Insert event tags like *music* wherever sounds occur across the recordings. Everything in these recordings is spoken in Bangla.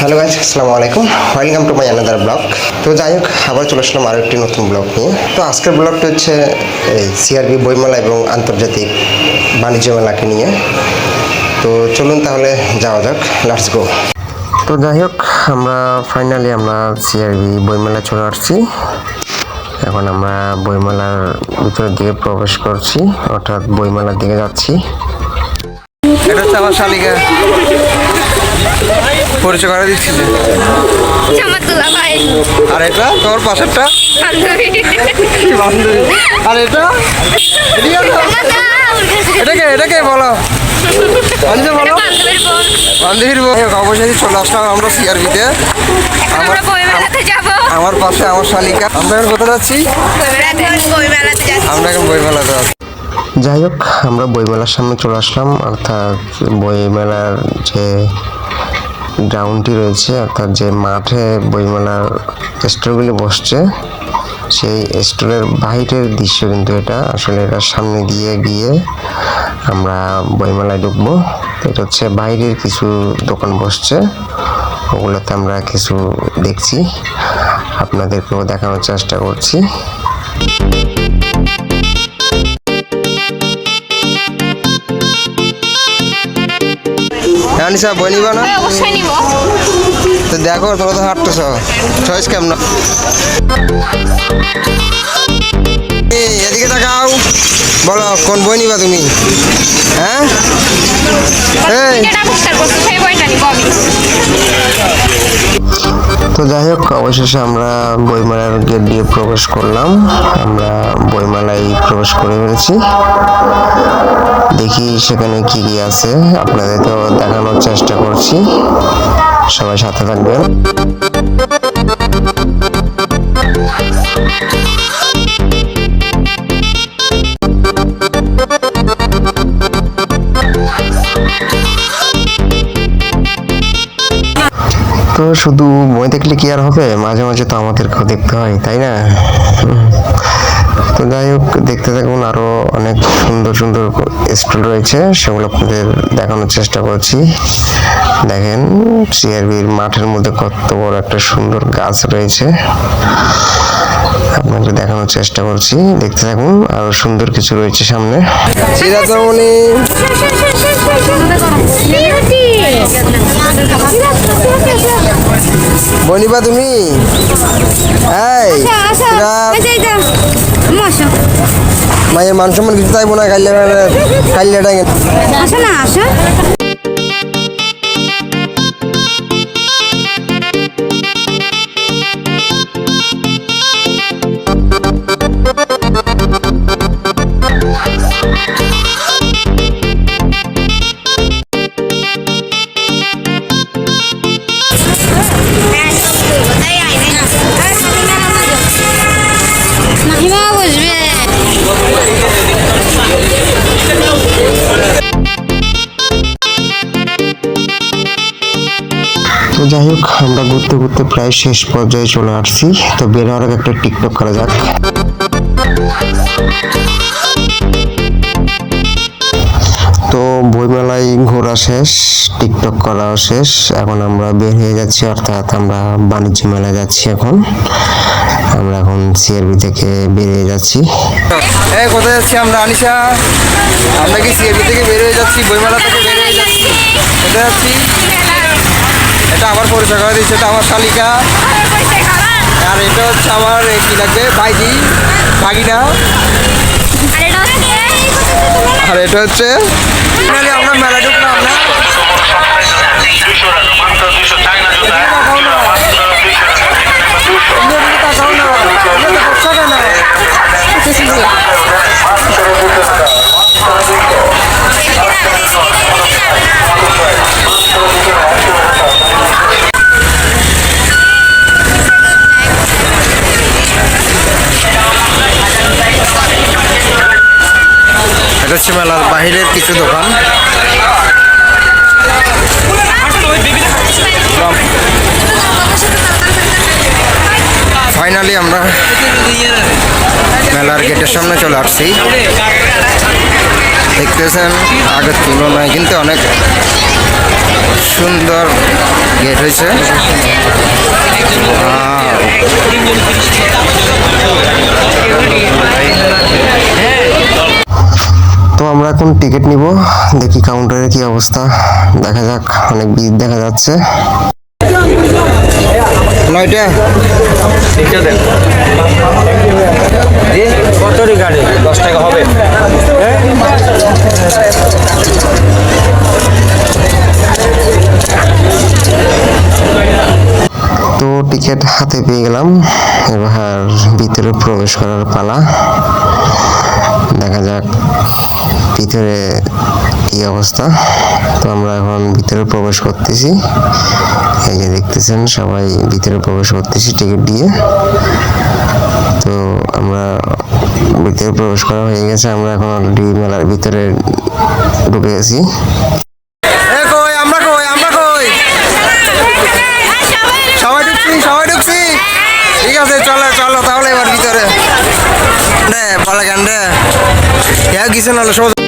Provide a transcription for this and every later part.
হ্যালো গাইজ আসসালামু আলাইকুম। Welcome to my another blog তো যাই হোক, আবার চলে আসলাম আরও একটি নতুন ব্লগ নিয়ে। তো আজকের ব্লগটা হচ্ছে, এই সিআরবি বইমেলা এবং আন্তর্জাতিক বাণিজ্য মেলাকে নিয়ে। তো চলুন তাহলে যাওয়া যাক লাটস গো তো যাই হোক, আমরা ফাইনালি আমরা সিআরবি বইমেলা চলে আসছি। এখন আমরা বইমেলার ভিতরের দিকে প্রবেশ করছি, অর্থাৎ বইমেলার দিকে যাচ্ছি। পরিচয় করে দিচ্ছি যে। আর এটা? তোমার পাশেরটা? আর এটা? এটাকে এটাকে বলো? বান্ধবীর চলে আসলাম আমরা সিআরবিতে। পাশে আমার শালিকা। আমরা এখন কোথায় যাচ্ছি? বই মেলাতে বই আমরা এখন বইমেলাতে আছি। যাই হোক আমরা বইমেলার সামনে চলে আসলাম। অর্থাৎ বইমেলার যে গ্রাউন্ডটি রয়েছে, অর্থাৎ যে মাঠে বইমেলার স্টলগুলি বসছে, সেই স্টলের বাইরের দৃশ্য কিন্তু এটা। আসলে এটার সামনে দিয়ে গিয়ে আমরা বইমেলায় ঢুকবো। এটা হচ্ছে বাইরের কিছু দোকান বসছে, ওগুলোতে আমরা কিছু দেখছি। আপনাদেরকেও দেখানোর চেষ্টা করছি। আনিসা বই নিবা না? অবশ্যই নিব। তো দেখো তোমরা তো হাঁটতেছ। চয়েস কেমন? তাকাও বলো কোন বই নিবা তুমি? হ্যাঁ? তো যাই হোক অবশেষে আমরা বইমেলার গেট দিয়ে প্রবেশ করলাম। আমরা বইমেলায় প্রবেশ করে ফেলেছি। দেখি সেখানে কি কি আছে। আপনাদেরকেও দেখানোর চেষ্টা করছি। সবাই সাথে থাকবেন। তো শুধু বই দেখলে কি আর হবে? মাঝে মাঝে তো আমাদেরকেও দেখতে হয়, তাই না? তো যাই হোক, দেখতে থাকুন আরও অনেক সুন্দর সুন্দর স্কুল রয়েছে, সেগুলো আপনাদের দেখানোর চেষ্টা করছি। দেখেন সিআরবির মাঠের মধ্যে কত বড় একটা সুন্দর গাছ রয়েছে। আপনাকে দেখানোর চেষ্টা করছি। দেখতে থাকুন আরও সুন্দর কিছু রয়েছে সামনে। বনিবা তুমি? মায়ের মান সম্মান কিছু চাইব না কাইলে কাইলে ডাঙে আসো না আসো। যাই হোক, আমরা ঘুরতে ঘুরতে প্রায় শেষ পর্যায়ে চলে আসছি। তো বের হওয়ার আগে একটা টিকটক করা যাক। তো বইমেলায় ঘোরা শেষ টিকটক করাও শেষ। এখন আমরা বের হয়ে যাচ্ছি, অর্থাৎ আমরা বাণিজ্য মেলায় যাচ্ছি এখন। আমরা এখন সিআরবি থেকে বেরিয়ে যাচ্ছি। কোথায় যাচ্ছি আমরা, আনিশা? আমরা কি সিআরবি থেকে বের হয়ে যাচ্ছি? বইমেলা থেকে বের হয়ে যাচ্ছি। কোথায় যাচ্ছি? এটা আমার পরিচয় করে দিচ্ছে এটা আমার শালিকা আর এটা হচ্ছে আমার কি লাগবে? ভাইজি, ভাগিনা। আর এটা হচ্ছে আমরা মেলা ঢুকলাম না? তাকাও বসে মেলার বাহিরের কিছু দোকান। ফাইনালি আমরা মেলার গেটের সামনে চলে আসছি। দেখতেছেন, আগের তুলনায় কিন্তু অনেক সুন্দর গেট হয়েছে। এখন টিকিট নিব দেখি কাউন্টারের কি অবস্থা। দেখা যাক অনেক ভিড় দেখা যাচ্ছে। নয়টা। কত গাড়ি দশ টাকা হবে। তো টিকিট হাতে পেয়ে গেলাম। এবার ভিতরে প্রবেশ করার পালা। দেখা যাক। ভিতরে কি অবস্থা। তো আমরা এখন ভিতরে প্রবেশ করতেছি। এই যে দেখতেছেন, সবাই ভিতরে প্রবেশ করতেছি টিকিট দিয়ে। তো আমরা ভিতরে প্রবেশ করা হয়ে গেছে। আমরা এখন অলরেডি মেলার ভিতরে ঢুকে গেছি। ঠিক আছে, চলো চলো, তাহলে এবার ভিতরে। রে বলে কেন রে কিছু নাহলে সব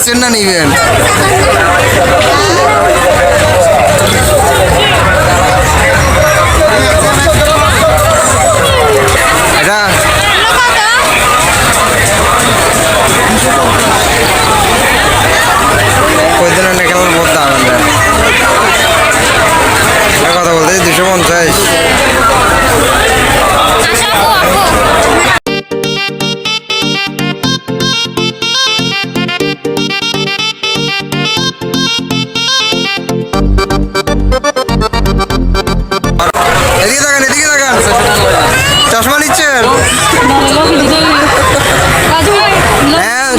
নিচ্ছেন না নিবেন? বলতে দুশো পঞ্চাশ।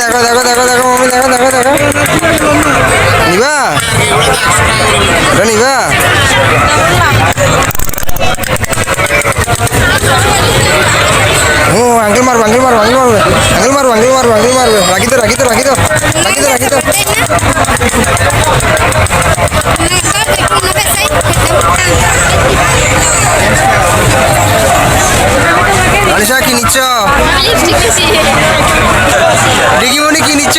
দেখো দেখো দেখো দেখো মম্মি দেখো দেখো দেখো নিবা নিবা ও আঙ্কেল মারবো আঙ্কেল তো রাখি তো রাখি তো তো *laughs* রিকিমণি কি নিচ্ছ?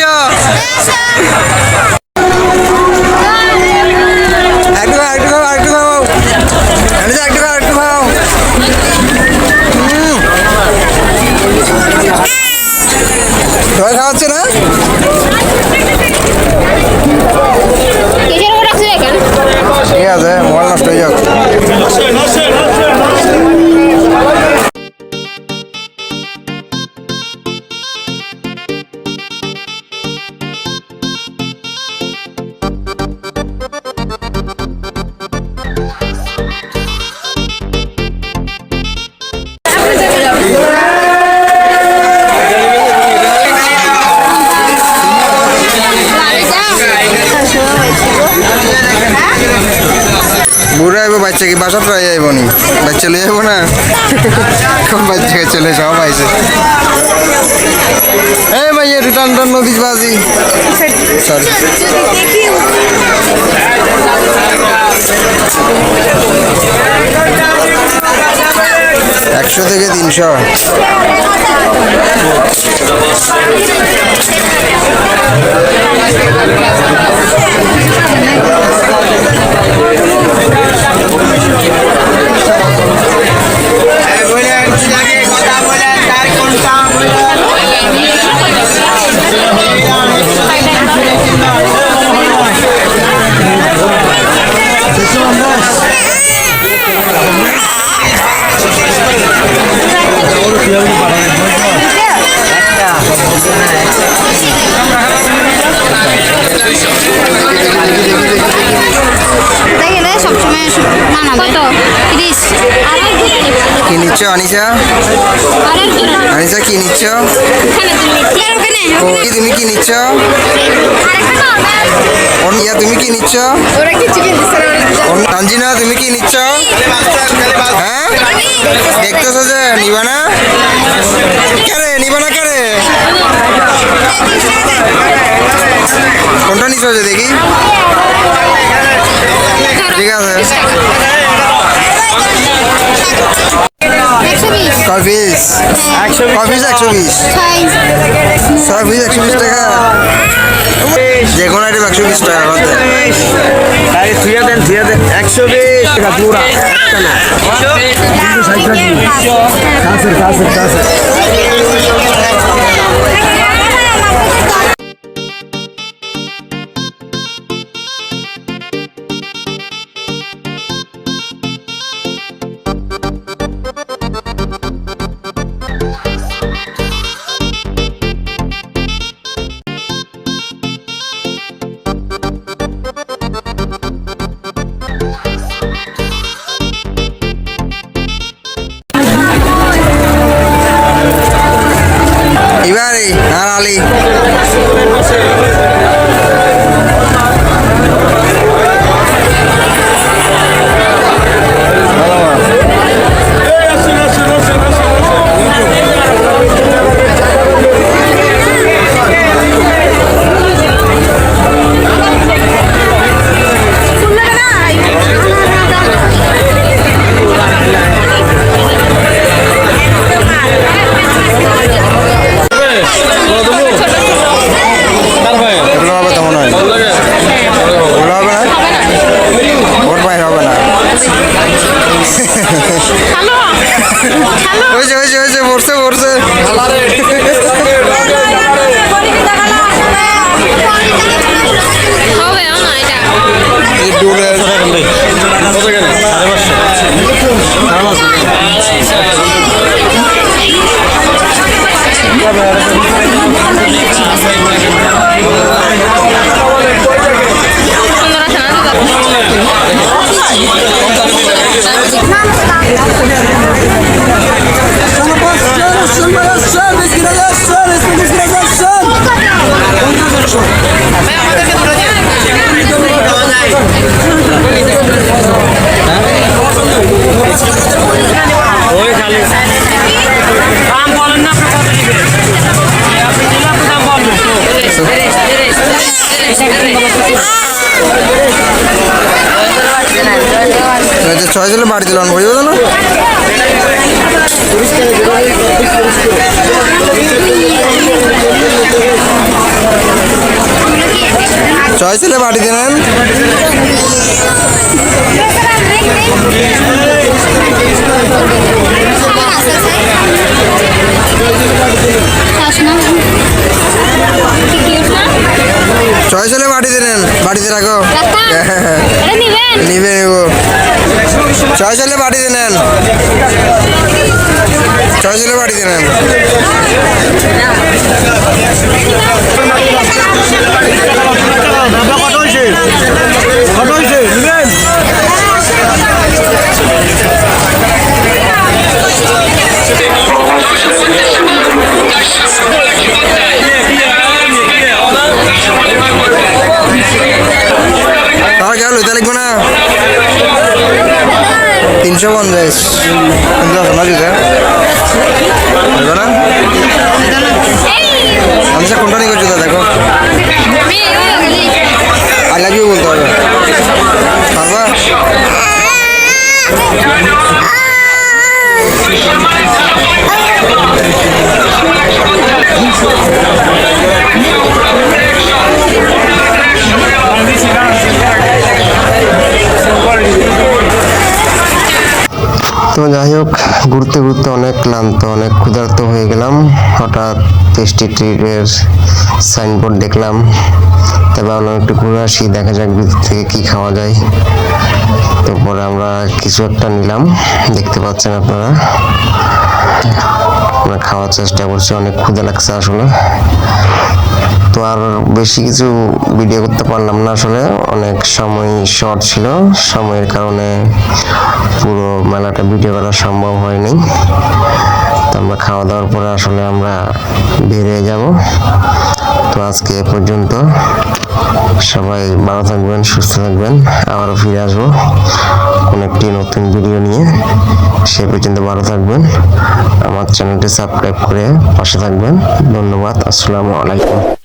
বাসা তো আইব নি? বাচ্চা লই আইব না? কোন বাচ্চা চলে সব আইছে এই মাইয়া রিটার্ন টান নদী বাজি। সরি একশো থেকে তিনশো। নিচ্ছ, আনিসা? আনিসা, কি নিচ্ছ? কি তুমি কি নিচ্ছ? ইয়া তুমি কি নিচ্ছ? ওরা কিছু কিনতেছে না তানজিনা তুমি কি নিচ্ছ? হ্যাঁ? দেখতেছ যে নিবা না কেরে নিবা না কেরে? কোনটা নিচ্ছ যে, দেখি? ঠিক আছে। কফিস কফিস একশো বিশ ছয় পিস একশো বিশ টাকা। যে কোনো আইটেম একশো বিশ টাকা আরে থুয়া দেন থুয়া দেন। একশো বিশ টাকা পুরা একটা না। কাছের কাছের কাছের। ছয় ছিল বাড়ি দিলাম বুঝব না ছয় ছেলে বাড়ি দিলেন? ছয় ছেলে বাড়ি দিলেন বাড়িতে রাখো। নিবে নেব। ছয় ছেলে বাড়ি দিলেন ছয় ছেলে বাড়ি দিলেন তাহলে কেমন লইতে লিখব না? তিনশো পঞ্চাশ। আছে না জুতা লিখব না। আচ্ছা কোনটা নিয়ে দেখো। আই লাভ বলতে হবে। পারবা? তো যাই হোক, ঘুরতে ঘুরতে অনেক ক্লান্ত, অনেক ক্ষুধার্ত হয়ে গেলাম। হঠাৎ টেস্টি ট্রিটের সাইনবোর্ড দেখলাম। তাই ভাবলাম একটু ঘুরে আসি, দেখা যাক ভিতর থেকে কী খাওয়া যায়। তারপরে আমরা কিছু একটা নিলাম। দেখতে পাচ্ছেন আপনারা। আমরা খাওয়ার চেষ্টা করছি, অনেক ক্ষুদে লাগছে আসলে। তো আর বেশি কিছু ভিডিও করতে পারলাম না আসলে, অনেক সময় শর্ট ছিল, সময়ের কারণে পুরো মেলাটা ভিডিও করা সম্ভব হয়নি। তো আমরা খাওয়া দাওয়ার পরে আসলে আমরা বেরিয়ে যাব। তো আজকে এ পর্যন্ত। সবাই ভালো থাকবেন, সুস্থ থাকবেন। আবারও ফিরে আসব কোনো একটি নতুন ভিডিও নিয়ে। সে পর্যন্ত ভালো থাকবেন। আমার চ্যানেলটি সাবস্ক্রাইব করে পাশে থাকবেন। ধন্যবাদ। আসসালামু আলাইকুম।